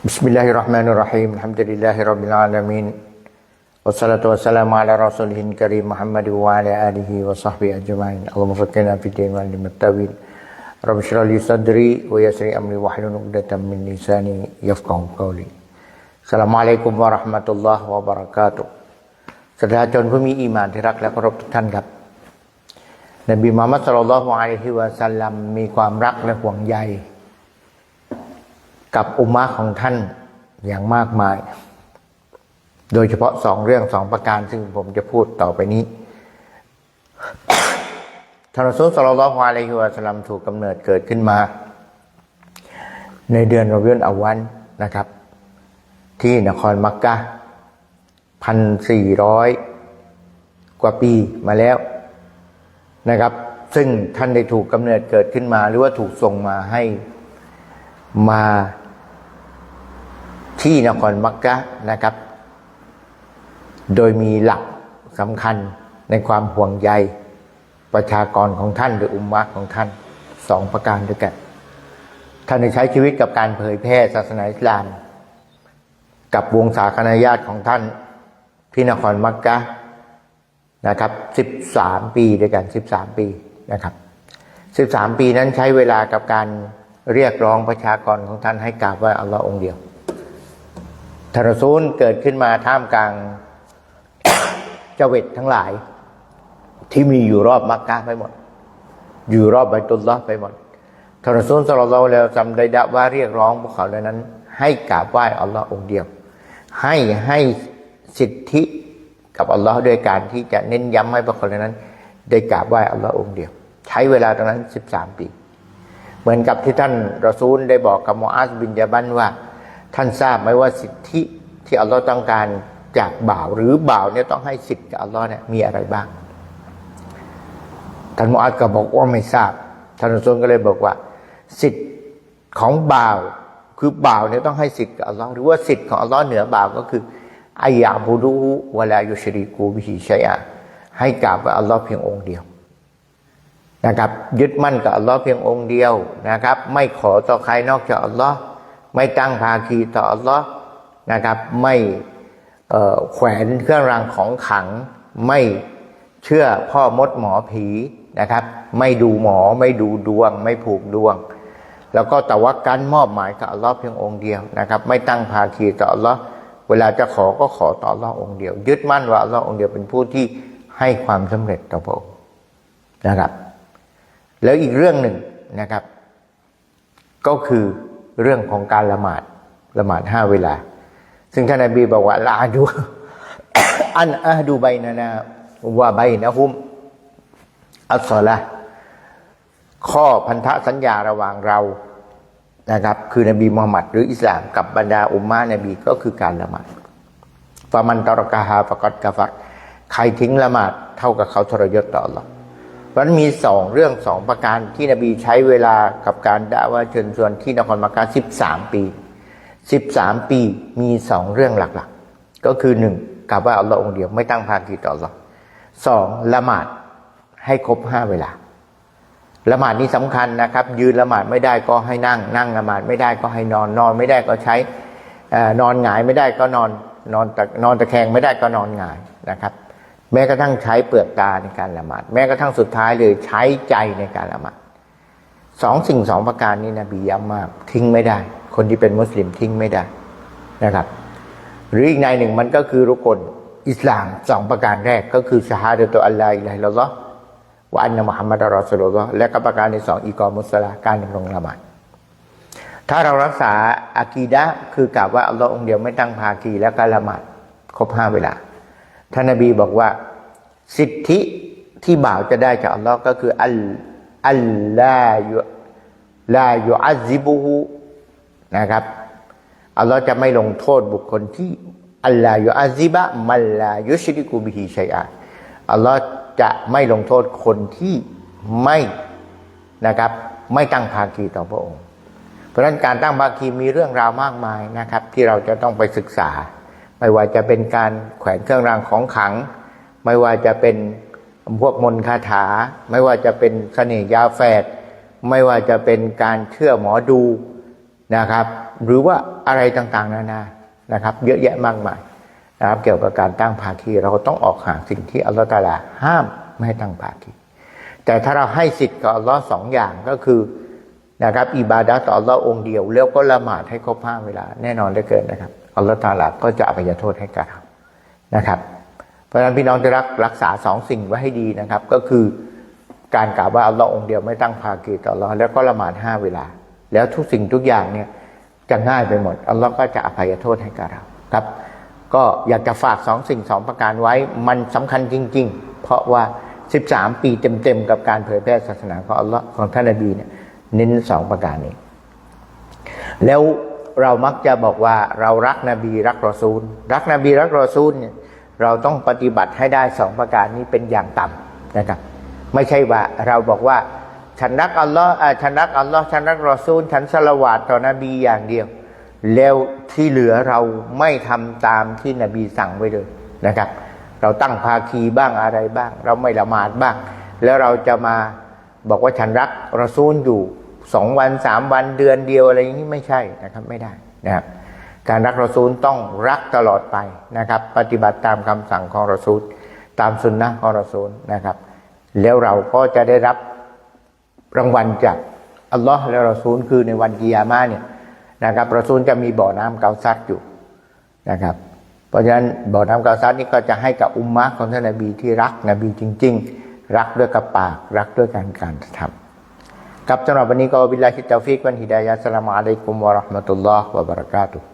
Bismillahirrahmanirrahim. Alhamdulillahirabbil alamin. Wassalatu wassalamu ala rasulihin karim Muhammad wa ala alihi wa sahbihi ajmain. Allahumma faqqina fid din wal muttaqin. Rabbi shrah li sadri wa yassir amri wahlul 'uqdatam min lisani yafqahu qawli. Assalamualaikum warahmatullahi wabarakatuh. Sedara tuan bumi iman, diraklah korup tetanggap. Nabi Muhammad sallallahu alaihi wasallam mi kuam rakleh huang สถาชนผู้มีอีมานที่รักและเคารพทุกท่านครับนบีมุฮัมมัดสุลลัลฮุอะลัยฮิวะสัลลัมมีความรักและห่วงใย กับอุมมะของท่านอย่างมากมาย โดยเฉพาะสองเรื่องสองประการซึ่งผมจะพูดต่อไปนี้ทานรอซูลสัลลอฮุอะลัยฮิวะสลัมถูกกำเนิดเกิดขึ้นมา ในเดือนรอบิอุลอาวันนะครับ ที่นครมักกะพันสี่ร้อยกว่าปีมาแล้วนะครับ ซึ่งท่านได้ถูกกำเนิดเกิดขึ้นมา หรือว่าถูกส่งมาให้มา ที่นครมักกะนะครับ โดยมีหลักสำคัญในความห่วงใยประชากรของท่านหรืออุมมะของท่านสองประการด้วยกัน ท่านได้ใช้ชีวิตกับการเผยแพร่ศาสนาอิสลาม กับวงศาคณะญาติของท่านที่นครมักกะนะครับสิบสามปีด้วยกันสิบสามปีนะครับสิบสามปีนั้นใช้เวลากับการเรียกร้องประชากรของท่านให้กราบไหว่าอัลลอฮ์องเดียว ทารซูลเกิดขึ้นมาท่ามกลางเจาเวตทั้งหลาย ที่มีอยู่รอบมักกะไปหมด อยู่รอบใบตุลลอไปหมดทารซูลสลลัลแล้วจำได้ดะว่าเรียกร้องพวกเขาเหล่านั้น ให้กราบไหว้อัลลอฮ์องเดียว ให้ให้สิทธิกับอัลลอฮ์ด้วยการที่จะเน้นย้ำให้พวกเขาเหล่านั้น ได้กราบไหว้อัลลอฮ์องเดียว ใช้เวลาตรงนั้นสิบสามปี เหมือนกับที่ท่านรอซูลได้บอกกับมออาสบินยาบันว่า ท่านทราบไหมว่าสิทธิที่อัลลอฮ์ต้องการจากบ่าว หรือบ่าวเนี่ยต้องให้สิทธิ์กับอัลลอฮ์เนี่ยมีอะไรบ้างท่านมออาสก็บอกว่าไม่ทราบท่านรอซูลก็เลยบอกว่า สิทธิ์ของบ่าว คือบ่าวเนี่ยต้องให้สิทธิ์กับอัลลอฮ์หรือว่าสิทธิ์ของอัลลอฮ์เหนือบ่าวก็คืออายาบูดูวะลายุชริกูบิฮิชัยอะให้กราบอัลลอฮ์เพียงองค์เดียวนะครับยึดมั่นกับอัลลอฮ์เพียงองค์เดียวนะครับ ไม่ขอต่อใครนอกจากอัลลอฮ์ ไม่ตั้งภาคีต่ออัลลอฮ์นะครับ ไม่แขวนเครื่องรางของขัง ไม่เชื่อพ่อมดหมอผีนะครับ ไม่ดูหมอไม่ดูดวง ไม่ผูกดวง แล้วก็แต่ว่าการมอบหมายกับอัลลอฮ์เพียงองค์เดียวนะครับ ไม่ตั้งภาคีต่ออัลลอฮ์เวลาจะขอก็ขอต่ออัลลอฮ์องค์เดียว ยึดมั่นว่าอัลลอฮ์องค์เดียวเป็นผู้ที่ให้ความสำเร็จต่อพระองค์นะครับ แล้วอีกเรื่องหนึ่งนะครับ ก็คือ เรื่องของการละหมาดละหมาดห้าเวลา ซึ่งท่านนบีบอกว่าลาดู อันอะดูใบนานาว่าใบนะฮุมอัสละข้อพันธสัญญาระหว่างเรานะครับ คือนบีมุฮัมมัดหรืออิสลามกับบรรดาอุมมานบีก็คือการละหมาดฟามันตรกาฮาฟกัดกาฟักใครทิ้งละหมาดเท่ากับเขาทรยศต่อ Allah เพราะนั้นมีสองเรื่องสองประการที่นบีใช้เวลากับการด่าว่าเชิญชวนที่นครมักกะสิบสามปีสิบสามปีมีสองเรื่องหลักๆ ก็คือหนึ่งกล่าวว่าอัลลอฮ์องเดียวไม่ตั้งภาคีต่ออัลลอฮ์สองละหมาดให้ครบห้าเวลาละหมาดนี้สำคัญนะครับ ยืนละหมาดไม่ได้ก็ให้นั่ง นั่งละหมาดไม่ได้ก็ให้นอนนอนไม่ได้ก็ใช้นอนหงายไม่ได้ก็นอนนอนตะนอนตะแคงไม่ได้ก็นอนหงายนะครับ แม้กระทั่งใช้เปลือกตาในการละหมาด แม้กระทั่งสุดท้ายเลยใช้ใจในการละหมาดสองสิ่งสองประการนี้นบีย้ำมาก ทิ้งไม่ได้ คนที่เป็นมุสลิมทิ้งไม่ได้นะครับ หรืออีกในหนึ่งมันก็คือรุกลอิสลามสองประการแรกก็คือชาฮาดะตุอัลลอฮฺอิลัยลอฮ์วะอันนมุฮัมมัดอัลลอฮฺและก็ประการที่สองอีกอมุสลาการดำรงละหมาดถ้าเรารักษาอากีดะคือกล่าวว่าอัลลอฮ์องเดียวไม่ตั้งภาคีแล้วก็ละหมาดครบห้าเวลา ท่านนบีบอกว่า สิทธิที่บ่าวจะได้จากอัลลอฮ์ก็คืออัลอัลลายุลายุอัซิบูฮูนะครับอัลลอฮ์จะไม่ลงโทษบุคคลที่อัลลายุอัซิบะมัลลายุชริกูบิฮิชัยอาอัลลอฮ์จะไม่ลงโทษคนที่ไม่นะครับไม่ตั้งภาคีต่อพระองค์ เพราะฉะนั้นการตั้งภาคีมีเรื่องราวมากมายนะครับ ที่เราจะต้องไปศึกษา ไม่ว่าจะเป็นการแขวนเครื่องรางของขัง ไม่ว่าจะเป็นพวกมนคาถา ไม่ว่าจะเป็นเสน่ห์ยาแฝดไม่ว่าจะเป็นการเชื่อหมอดูนะครับ หรือว่าอะไรต่างๆ นานานะครับ เยอะแยะมากมายนะครับ เกี่ยวกับการตั้งภาคีเราต้องออกห่างสิ่งที่อัลลอฮฺตาลาห้ามไม่ให้ตั้งภาคีแต่ถ้าเราให้สิทธิ์กับอัลลอฮ์สองอย่างก็คือนะครับอิบาดะต่ออัลลอฮ์องเดียว แล้วก็ละหมาดให้ครบห้าเวลา แน่นอนได้เกินนะครับ อัลลอฮ์ตาลาก็จะอภัยโทษให้กับเรานะครับ เพราะฉะนั้นพี่น้องจะรักรักษาสองสิ่งไว้ให้ดีนะครับ ก็คือการกล่าวว่าอัลลอฮ์องเดียวไม่ตั้งภากีต่ออัลลอฮ์แล้วก็ละหมาดห้าเวลา แล้วทุกสิ่งทุกอย่างเนี่ยจะง่ายไปหมดอัลลอฮ์ก็จะอภัยโทษให้กับเราครับ ก็อยากจะฝากสองสิ่งสองประการไว้มันสำคัญจริง ๆ เพราะว่า 13 ปีเต็มๆกับการเผยแพร่ศาสนาของอัลลอฮ์ของท่านนบีเนี่ยเน้นสองประการนี้ แล้ว เรามักจะบอกว่าเรารักนบีรักรอซูล รักนบีรักรอซูลเนี่ยเราต้องปฏิบัติให้ได้สองประการนี้เป็นอย่างต่ำนะครับ ไม่ใช่ว่าเราบอกว่า ฉันรักอัลลอฮ์ฉันรักอัลลอฮ์ฉันรักรอซูล ฉันสละวาดต่อนบีอย่างเดียว แล้วที่เหลือเราไม่ทำตามที่นบีสั่งไว้เลยนะครับ เราตั้งภาคีบ้างอะไรบ้าง เราไม่ละหมาดบ้าง แล้วเราจะมาบอกว่าฉันรักรอซูลอยู่ สองวันสามวันเดือนเดียวอะไรอย่างนี้ไม่ใช่นะครับไม่ได้นะครับการรักรอซูลต้องรักตลอดไปนะครับ ปฏิบัติตามคำสั่งของรอซูลตามสุนนะของรอซูลนะครับ แล้วเราก็จะได้รับรางวัลจากอัลลอฮ์และรอซูลคือในวันกิยามะเนี่ยนะครับรอซูลจะมีบ่อน้ำเกาซัดอยู่นะครับ เพราะฉะนั้นบ่อน้ำเกาซัดนี่ก็จะให้กับอุมมะของท่านนบีที่รักนบีจริง ๆ รักด้วยกับปากรักด้วยการการทำ ครับสำหรับวันนี้ก็บิลลาฮิตตาฟิกวันฮิดายะสลามอะลัยกุมวะเราะห์มะตุลลอฮ์วะบะเราะกาตุฮ์